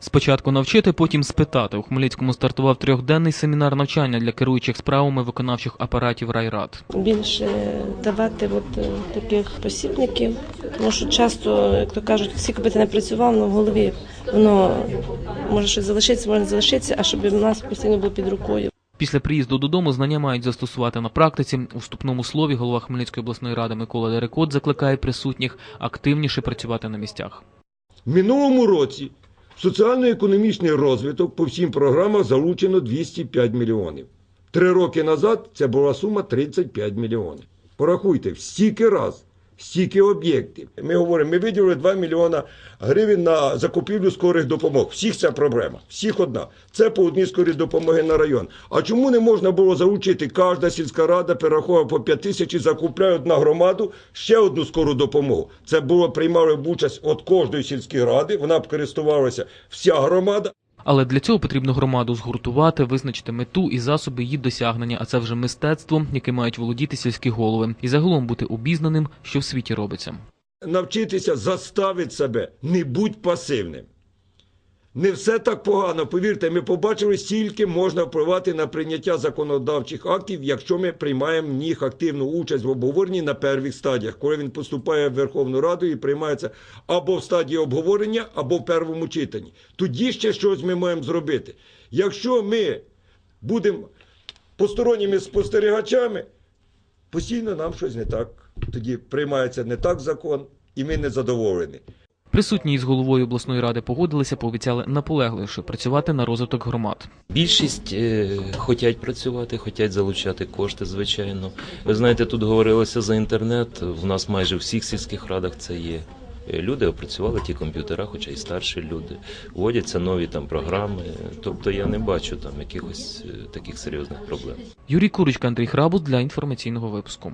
Спочатку навчити, потім спитати. У Хмельницькому стартував трьохденний семінар навчання для керуючих справами виконавчих апаратів райрад. більше давати от е, таких посібників, тому що часто, як то кажуть, скільки би ти не працював, але в голові воно може щось залишитися, може не залишитися, а щоб у нас постійно було під рукою. Після приїзду додому знання мають застосувати на практиці. У вступному слові голова Хмельницької обласної ради Микола Дерекот закликає присутніх активніше працювати на місцях. В минулому році соціально-економічний розвиток по всім програмах залучено 205 мільйонів. Три роки назад це була сума 35 мільйонів. Порахуйте, в стільки раз, стільки об'єктів. Ми говоримо, ми виділили 2 мільйона гривень на закупівлю скорих допомог. Всіх ця проблема, всіх одна. Це по одній скорій допомоги на район. А чому не можна було залучити? Кожна сільська рада перераховує по 5 тисяч і закупляє одна громаду ще одну скору допомогу. Це було приймали участь від кожної сільської ради. Вона б користувалася вся громада. Але для цього потрібно громаду згуртувати, визначити мету і засоби її досягнення, а це вже мистецтво, яке мають володіти сільські голови, і загалом бути обізнаним, що в світі робиться. навчитися заставити себе, не будь пасивним. Не все так погано. Повірте, ми побачили, стільки можна впливати на прийняття законодавчих актів, якщо ми приймаємо в них активну участь в обговоренні на первих стадіях, коли він поступає в Верховну Раду і приймається або в стадії обговорення, або в первому читанні. Тоді ще щось ми маємо зробити. Якщо ми будемо посторонніми спостерігачами, постійно нам щось не так. Тоді приймається не так закон, і ми не задоволені. Присутні із головою обласної ради погодилися, пообіцяли наполегливіше працювати на розвиток громад. Більшість е, хочуть працювати, хочуть залучати кошти, звичайно. Ви знаєте, тут говорилося за інтернет. В нас майже в всіх сільських радах це є. Е, Люди опрацювали ті комп'ютера, хоча й старші люди. Вводяться нові там програми. Тобто я не бачу там якихось е, таких серйозних проблем. Юрій Курочка, Андрій Храбус для інформаційного випуску.